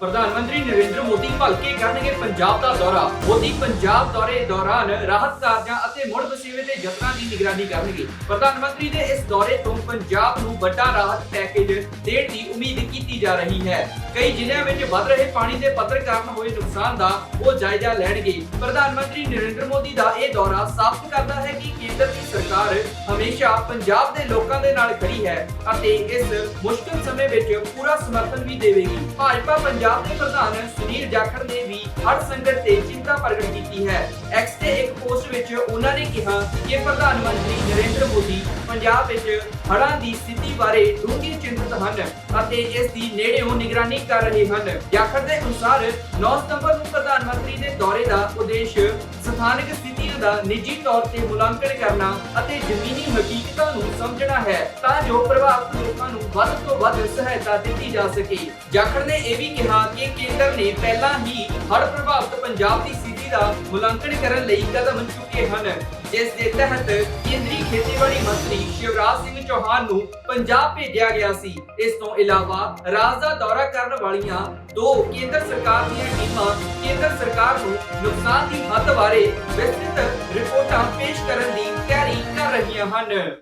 ਪ੍ਰਧਾਨ ਮੰਤਰੀ ਨਰਿੰਦਰ ਮੋਦੀ ਭਲਕੇ ਕਰਨਗੇ ਪੰਜਾਬ ਦਾ ਦੌਰਾ। ਮੋਦੀ ਪੰਜਾਬ ਦੌਰੇ ਦੌਰਾਨ ਰਾਹਤ ਕਾਰਜਾਂ ਅਤੇ ਮੁੜ ਵਸੀਲੇ ਦੇ ਯਤਨਾਂ ਦੀ ਨਿਗਰਾਨੀ ਕਰਨਗੇ। ਪ੍ਰਧਾਨ ਮੰਤਰੀ ਦੇ ਇਸ ਦੌਰੇ ਤੋਂ ਪੰਜਾਬ ਨੂੰ ਵੱਡਾ ਰਾਹਤ ਪੈਕੇਜ ਦੇਣ ਦੀ ਉਮੀਦ ਕੀਤੀ ਜਾ ਰਹੀ ਹੈ। ਕਈ ਜ਼ਿਲ੍ਹਿਆਂ ਵਿੱਚ ਵੱਧ ਰਹੇ ਪਾਣੀ ਦੇ ਪੱਧਰ ਕਾਰਨ ਹੋਏ ਨੁਕਸਾਨ ਦਾ ਉਹ ਜਾਇਜ਼ਾ ਲੈਣਗੇ। ਪ੍ਰਧਾਨ ਮੰਤਰੀ ਨਰਿੰਦਰ ਮੋਦੀ ਦਾ ਇਹ ਦੌਰਾ ਸਾਫ਼ ਕਰਦਾ ਹੈ ਕਿ ਕੇਂਦਰ ਦੀ ਸਰਕਾਰ ਹਮੇਸ਼ਾ ਪੰਜਾਬ ਦੇ ਲੋਕਾਂ ਦੇ ਨਾਲ ਖੜੀ ਹੈ ਅਤੇ ਇਸ ਮੁਸ਼ਕਲ ਸਮੇਂ ਵਿੱਚ ਪੂਰਾ ਸਮਰਥਨ ਵੀ ਦੇਵੇਗੀ। ਭਾਜਪਾ ਪੰਜਾਬ ਦੇ ਪ੍ਰਧਾਨ ਸੁਨੀਲ ਜਾਖੜ ਨੇ ਵੀ ਹੜ੍ਹ ਸੰਕਟ ਤੇ ਚਿੰਤਾ ਪ੍ਰਗਟ ਕੀਤੀ ਹੈ। ਐਕਸ ਤੇ ਇੱਕ ਪੋਸਟ ਵਿੱਚ ਉਹਨਾਂ ਨੇ ਕਿਹਾ ਕਿ ਪ੍ਰਧਾਨ ਮੰਤਰੀ ਨਰਿੰਦਰ ਮੋਦੀ ਪੰਜਾਬ ਵਿੱਚ ਹੜ੍ਹਾਂ ਦੀ ਸਥਿਤੀ ਬਾਰੇ ਡੂੰਘੀ ਚਿੰਤਤ ਹਨ ਅਤੇ ਇਸ ਦੀ ਨੇੜਿਓਂ ਨਿਗਰਾਨੀ ਕਰ ਰਹੇ ਹਨ। ਜਾਖੜ ਦੇ ਅਨੁਸਾਰ 9 ਸਤੰਬਰ ਨੂੰ ਪ੍ਰਧਾਨ ਮੰਤਰੀ ਦੇ ਦੌਰੇ ਦਾ ਉਦੇਸ਼ ਸਥਾਨਕ ਸਥਿਤੀਆਂ ਦਾ ਨਿੱਜੀ ਤੌਰ ਤੇ ਮੁਲਾਂਕਣ ਕਰਨਾ ਸਮਝਣਾ ਹੈ ਤਾਂ ਜੋ ਪ੍ਰਭਾਵਿਤ ਲੋਕਾਂ ਨੂੰ ਵੱਧ ਤੋਂ ਵੱਧ ਸਹਾਇਤਾ ਦਿੱਤੀ ਜਾ ਸਕੇ। ਜਾਖੜ ਨੇ ਇਹ ਵੀ ਕਿਹਾ ਕਿ ਕੇਂਦਰ ਨੇ ਪਹਿਲਾਂ ਹੀ ਹੜ੍ਹ ਪ੍ਰਭਾਵਿਤ ਪੰਜਾਬ ਦੀ ਸਥਿਤੀ ਦਾ ਮੁਲਾਂਕਣ ਕਰਨ ਲਈ ਕਦਮ ਚੁੱਕੇ ਹਨ। ਜਿਸ ਦੇ ਤਹਿਤ ਕੇਂਦਰੀ ਖੇਤੀਬਾੜੀ ਮੰਤਰੀ ਸ਼ਿਵਰਾਜ ਸਿੰਘ ਚੌਹਾਨ ਨੂੰ ਪੰਜਾਬ ਭੇਜਿਆ ਗਿਆ ਸੀ। ਇਸ ਤੋਂ ਇਲਾਵਾ ਰਾਜ ਦਾ ਦੌਰਾ ਕਰਨ ਵਾਲੀਆਂ ਦੋ ਕੇਂਦਰ ਸਰਕਾਰ ਦੀਆਂ ਟੀਮਾਂ ਕੇਂਦਰ ਸਰਕਾਰ ਨੂੰ ਨੁਕਸਾਨ ਦੀ ਹੱਦ ਬਾਰੇ ਵਿਸਤ੍ਰਿਤ ਰਿਪੋਰਟਾਂ ਪੇਸ਼ ਕਰਨ ਦੀ ਤਿਆਰੀ ਕਰ ਰਹੀਆਂ ਹਨ।